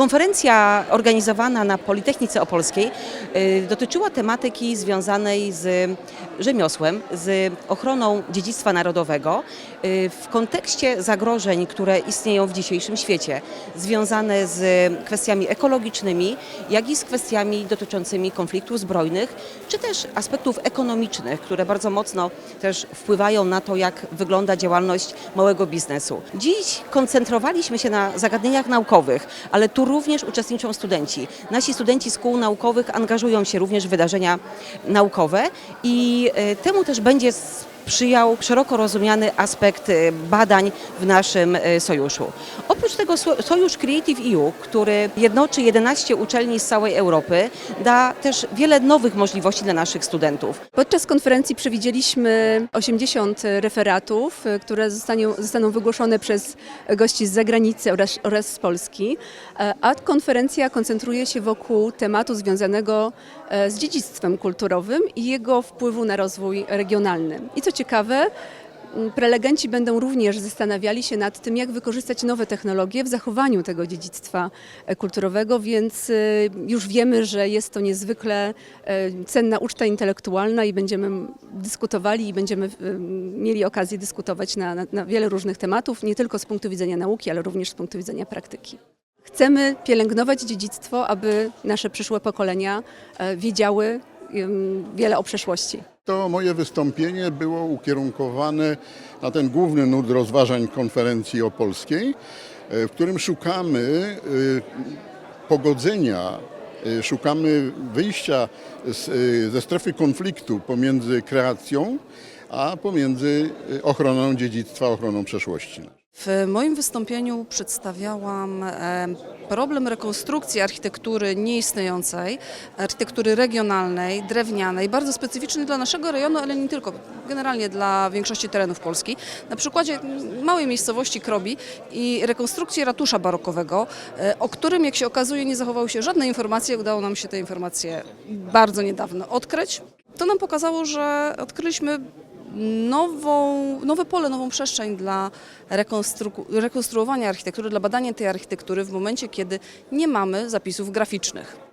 Konferencja organizowana na Politechnice Opolskiej y, dotyczyła tematyki związanej z rzemiosłem, z ochroną dziedzictwa narodowego y, w kontekście zagrożeń, które istnieją w dzisiejszym świecie, związane z kwestiami ekologicznymi, jak i z kwestiami dotyczącymi konfliktów zbrojnych, czy też aspektów ekonomicznych, które bardzo mocno też wpływają na to, jak wygląda działalność małego biznesu. Dziś koncentrowaliśmy się na zagadnieniach naukowych, ale tu również uczestniczą studenci. Nasi studenci z kół naukowych angażują się również w wydarzenia naukowe i e, temu też będzie sprzyjał szeroko rozumiany aspekt e, badań w naszym e, sojuszu. Oprócz tego so- Sojusz Creative EU, który jednoczy 11 uczelni z całej Europy, da też wiele nowych możliwości dla naszych studentów. Podczas konferencji przewidzieliśmy 80 referatów, y, które zostaną, zostaną wygłoszone przez gości z zagranicy oraz, oraz z Polski, a konferencja koncentruje się wokół tematu związanego z dziedzictwem kulturowym i jego wpływu na rozwój regionalny. I co ciekawe, m, Prelegenci będą również zastanawiali się nad tym, jak wykorzystać nowe technologie w zachowaniu tego dziedzictwa e, kulturowego, więc y, już wiemy, że jest to niezwykle e, cenna uczta intelektualna i będziemy dyskutowali i będziemy y, mieli okazję dyskutować na, na, na wiele różnych tematów, nie tylko z punktu widzenia nauki, ale również z punktu widzenia praktyki. Chcemy pielęgnować dziedzictwo, aby nasze przyszłe pokolenia e, wiedziały wiele o przeszłości. To moje wystąpienie było ukierunkowane na ten główny nurt rozważań konferencji opolskiej, e, w którym szukamy e, pogodzenia, e, szukamy wyjścia ze strefy konfliktu pomiędzy kreacją, a pomiędzy e, ochroną dziedzictwa, ochroną przeszłości. W moim wystąpieniu przedstawiałam e, problem rekonstrukcji architektury nieistniejącej, architektury regionalnej, drewnianej, bardzo specyficznej dla naszego rejonu, ale nie tylko, generalnie dla większości terenów Polski. Na przykładzie małej miejscowości Krobi i rekonstrukcji ratusza barokowego, e, o którym, jak się okazuje, nie zachowały się żadne informacje. Udało nam się te informacje bardzo niedawno odkryć. To nam pokazało, że odkryliśmy nową, nowe pole, nową przestrzeń dla rekonstru- rekonstruowania architektury, dla badania tej architektury w momencie, kiedy nie mamy zapisów graficznych.